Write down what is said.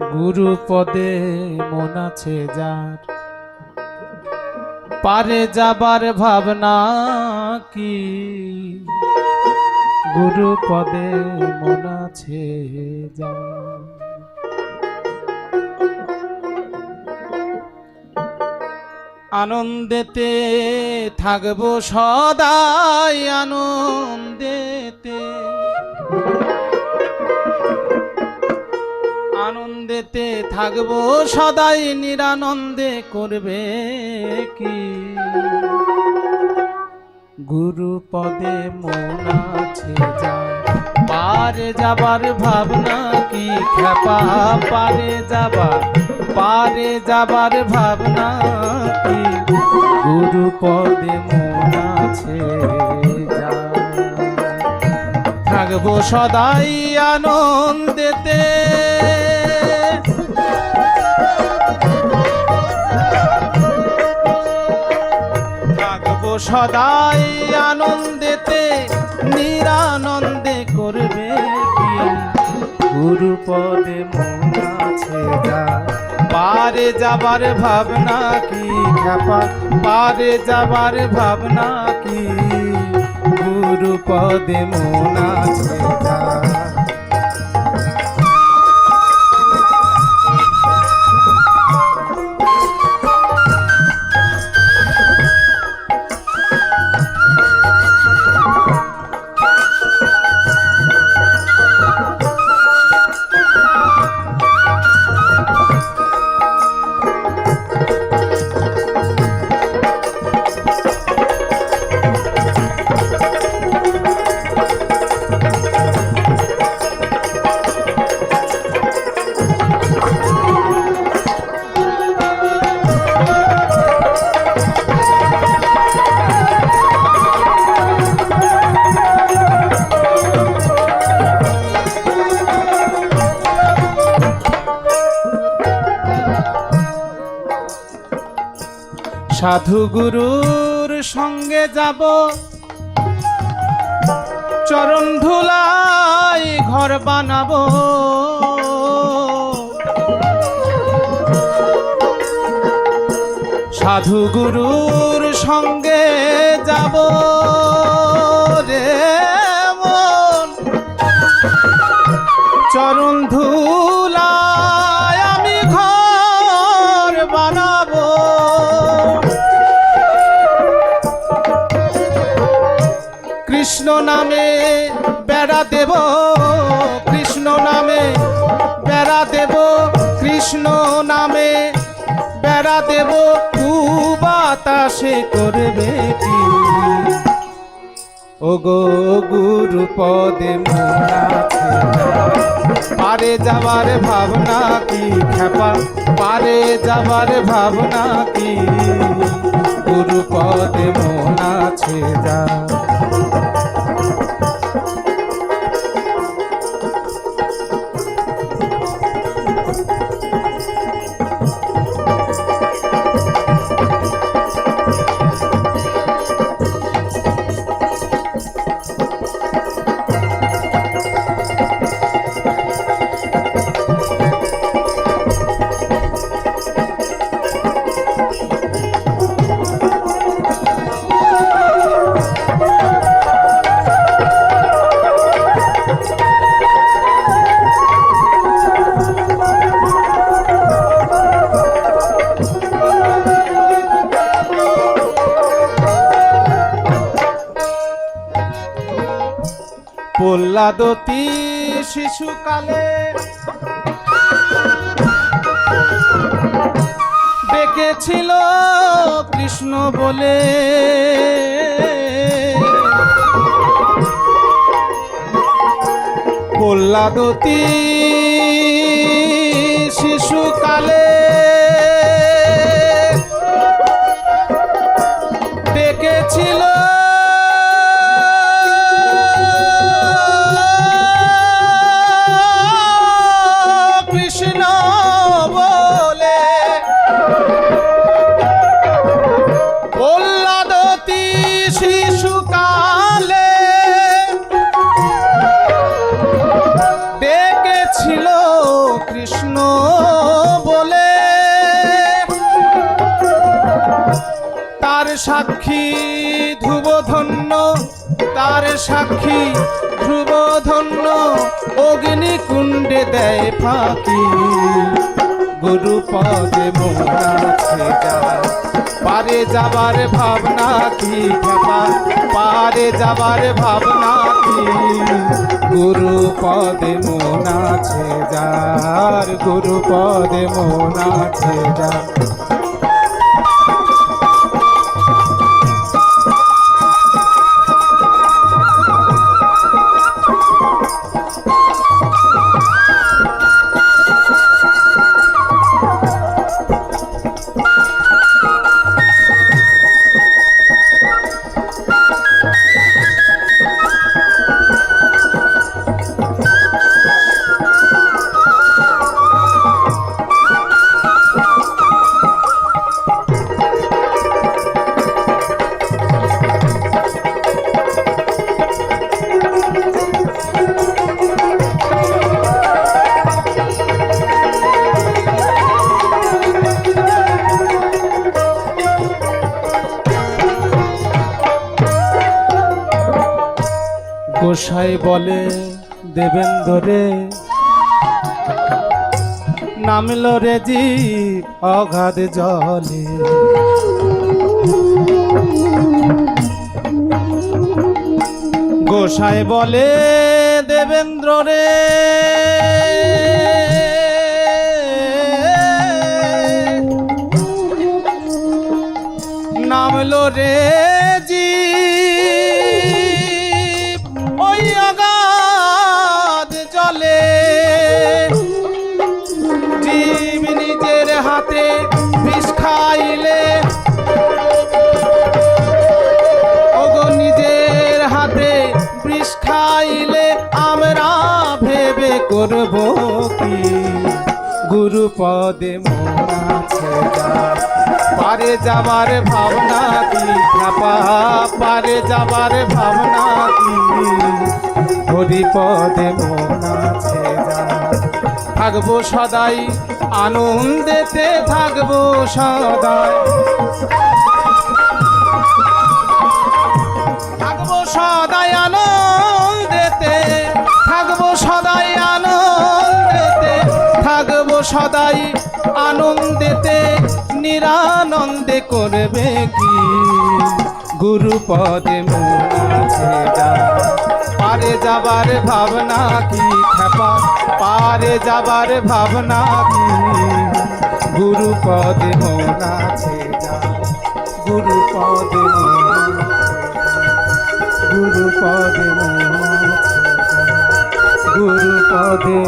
গুরু পদে মন আছে যার। পারে যাবার ভাবনা কি? গুরু পদে মন আছে যার। আনন্দেতে থাকব সদাই আনন্দেতে আনন্দেতে থাকব, সদাই নিরানন্দে করবে কি? গুরু পদে মন আছে পারে যাবার ভাবনা কি? খেপা পারে যাবার পারে যাবার ভাবনা কি? গুরু পদে মন আছে থাকব সদাই আনন্দেতে। সদাই আনন্দেতে, নিরানন্দে করবে কি? গুরু পদে মন আছে পারে যাবার ভাবনা কি? খ্যাপা, পারে যাবার ভাবনা কি? গুরু পদে মন আছে যা সাধু গুরুর সঙ্গে যাব। চরণ ধুলাই ঘর বানাবো। সাধু গুরুর সঙ্গে যাব। রে মন, চরণ ধুলায় কৃষ্ণ নামে বেড়া দেব, কৃষ্ণ নামে বেড়া দেব, কৃষ্ণ নামে বেড়া দেব বাতাসে করবে কি? ও গো গুরু পদে পারে যাবার ভাবনা কি খেপা পারে যাবার ভাবনা কি? গুরু পদে মন আছে যা প্রহ্লাদতি শিশুকালে ডেকেছিল কৃষ্ণ বলে। প্রহ্লাদতি সাক্ষী ধ্রুব ধন্য তার সাক্ষী ধ্রুব ধন্য অগ্নি কুণ্ডে দেয় ফাঁকি। গুরু পদে পারে যাবার ভাবনা কি পারে যাবার ভাবনা কি? গুরু পদে মোনাছে যার গুরু পদে মোনাছে যার। গোসাই বলে দেবেন্দ্রে নামল রে জীব অগাধ জলে। গোসাই বলে দেবেন্দ্র রে নামলো রে বিষ খাইলে আমরা ভেবে করব কি? গুরু পদে পারে যাবার ভাবনা কি? পারে যাবার ভাবনা কি? হরি পদে থাকব সদাই, আনন্দেতে থাকব সদাই। সদাই আনন্দেতে, নিরানন্দে করবে কি? গুরু পদে পারে যাবার ভাবনা কি? খেপা পারে যাবার ভাবনা কি? গুরু পদে মনাছে যা গুরু পদে গুরু পদে গুরু পদে